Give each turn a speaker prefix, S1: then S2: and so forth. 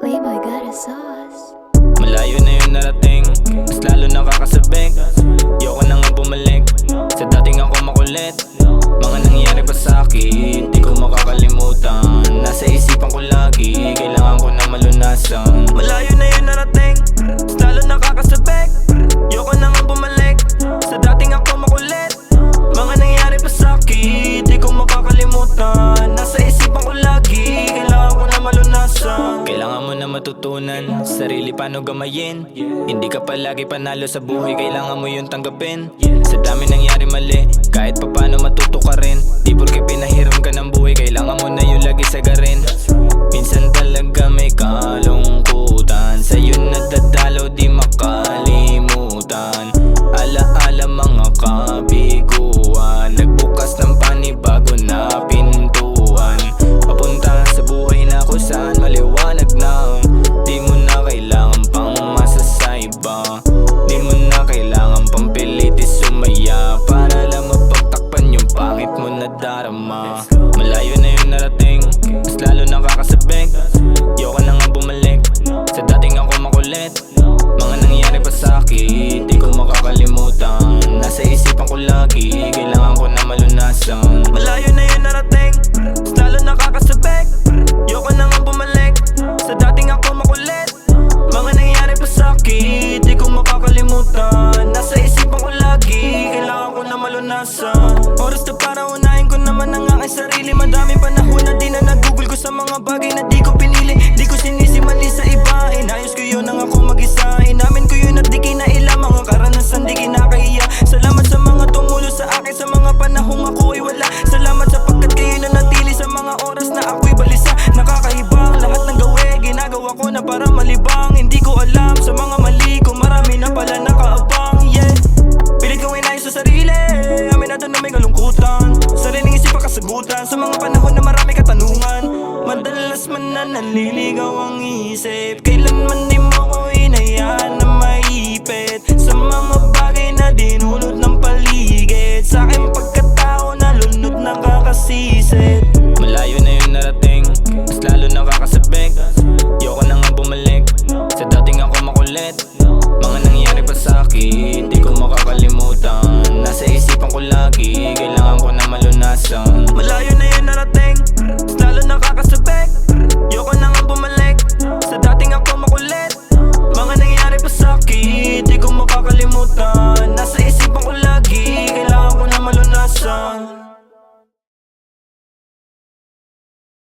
S1: Playboy got a sauce.
S2: Malayo na yung narating. Mas lalo nakakasabik Yo matutunan. Sarili paano gamayin? Hindi ka palagi panalo sa buhay Kailangan mo yung tanggapin. Sa dami nangyari mali Kahit papano matuto ka rin. Di porke pinahiram ka ng buhay Kailangan Mas lalo nakakasabik. Yoko na nga bumalik. Sa dating ako makulit. Mga nangyari pa sa'kin Di ko makakalimutan. Nasa isipan ko lagi Kailangan ko na malunasan.
S3: Malayo na yung narating. Mas lalo nakakasabik. Yoko na nga bumalik. Sa dating ako makulit. Mga nangyari pa sa'kin Di ko makakalimutan. Nasa isipan ko lagi Kailangan ko na malunasan mga bagay na di ko pinili. Di ko sinisi mali sa iba. Inayos ko yun ang ako mag-isa. Inamin ko yun at di kinaila Mga karanasan di kinakahiya. Salamat sa mga tumulo sa akin. Sa mga panahong ako ay wala. Salamat sapagkat kayo na natili Sa mga oras na ako'y balisa. Nakakaibang lahat ng gawe. Ginagawa ko na para malibang. Hindi ko alam sa mga mali ko Marami na pala nakaabang. Yeah. Pilit kong inayos sa sarili. Aminado na may kalungkutan. Sariling isip ang kasagutan. Sa mga panahon na marami katanungan Man na naliligaw ang isip. Kailanman di